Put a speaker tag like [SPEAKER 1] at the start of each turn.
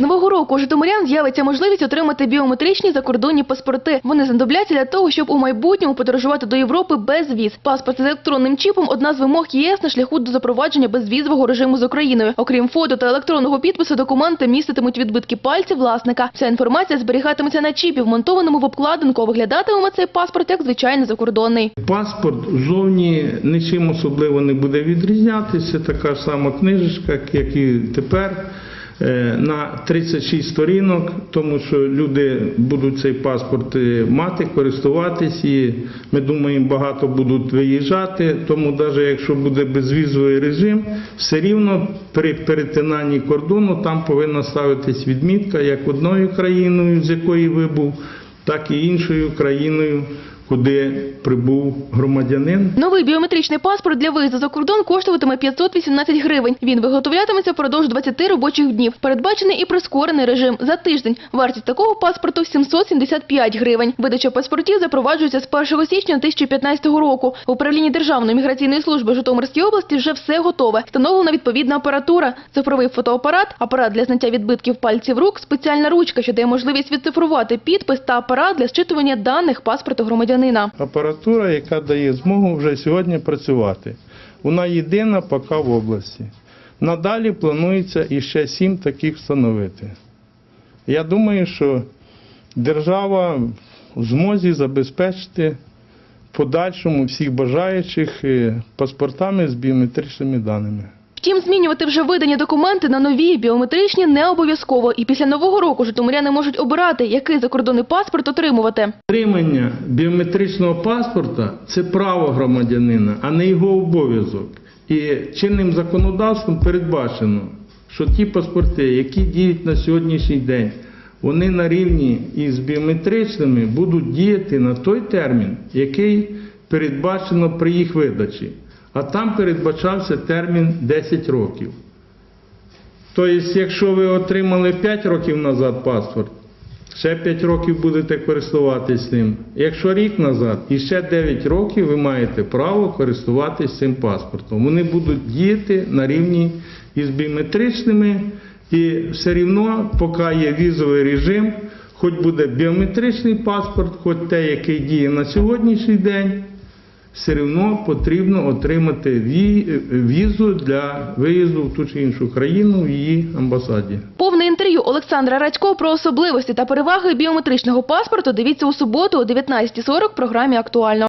[SPEAKER 1] Нового року у житомирян з'явиться можливість отримати біометричні закордонні паспорти. Вони знадобляться для того, щоб у майбутньому подорожувати до Європи без віз. Паспорт з електронним чіпом – одна з вимог ЄС на шляху до запровадження безвізового режиму з Україною. Окрім фото та електронного підпису, документи міститимуть відбитки пальців власника. Вся інформація зберігатиметься на чіпі, вмонтованому в обкладинку. Виглядатиме цей паспорт як звичайний закордонний.
[SPEAKER 2] Паспорт зовні нічим особливо не буде відрізнятися. Така ж сама книжечка, як і тепер. Е, На 36 сторінок, тому що люди будуть цей паспорт е, мати, користуватись, і ми думаємо, багато будуть виїжджати. Тому навіть якщо буде безвізовий режим, все рівно при перетинанні кордону там повинна ставитись відмітка як одною країною, з якої ви був, так і іншою країною, куди прибув громадянин.
[SPEAKER 1] Новий біометричний паспорт для виїзду за кордон коштуватиме 518 гривень. Він виготовлятиметься впродовж 20 робочих днів. Передбачений і прискорений режим за тиждень. Вартість такого паспорту 775 гривень. Видача паспортів запроваджується з 1 січня 2015 року. В управлінні Державної міграційної служби Житомирської області вже все готове. Встановлена відповідна апаратура, цифровий фотоапарат, апарат для зняття відбитків пальців рук, спеціальна ручка, що дає можливість відцифрувати підпис та апарат для зчитування даних паспорту громадянина.
[SPEAKER 2] Апаратура, яка дає змогу вже сьогодні працювати. Вона єдина поки в області. Надалі планується іще сім таких встановити. Я думаю, що держава в змозі забезпечити подальшому всіх бажаючих е, паспортами з біометричними даними.
[SPEAKER 1] Втім, змінювати вже видані документи на нові біометричні не обов'язково. І після нового року житомиряни можуть обирати, який закордонний паспорт отримувати.
[SPEAKER 2] Отримання біометричного паспорта це право громадянина, а не його обов'язок. І чинним законодавством передбачено, що ті паспорти, які діють на сьогоднішній день, вони на рівні із біометричними будуть діяти на той термін, який передбачено при їх видачі. А там передбачався термін 10 років. Тобто, якщо ви отримали 5 років назад паспорт, ще 5 років будете користуватись ним. Якщо рік назад, і ще 9 років ви маєте право користуватись цим паспортом. Вони будуть діяти на рівні із біометричними, і все рівно, поки є візовий режим, хоч буде біометричний паспорт, хоч те, який діє на сьогоднішній день, все одно потрібно отримати ві- візу для виїзду в ту чи іншу країну в її амбасаді.
[SPEAKER 1] Повне інтерв'ю Олександра Радько про особливості та переваги біометричного паспорту дивіться у суботу о 19.40 в програмі «Актуально».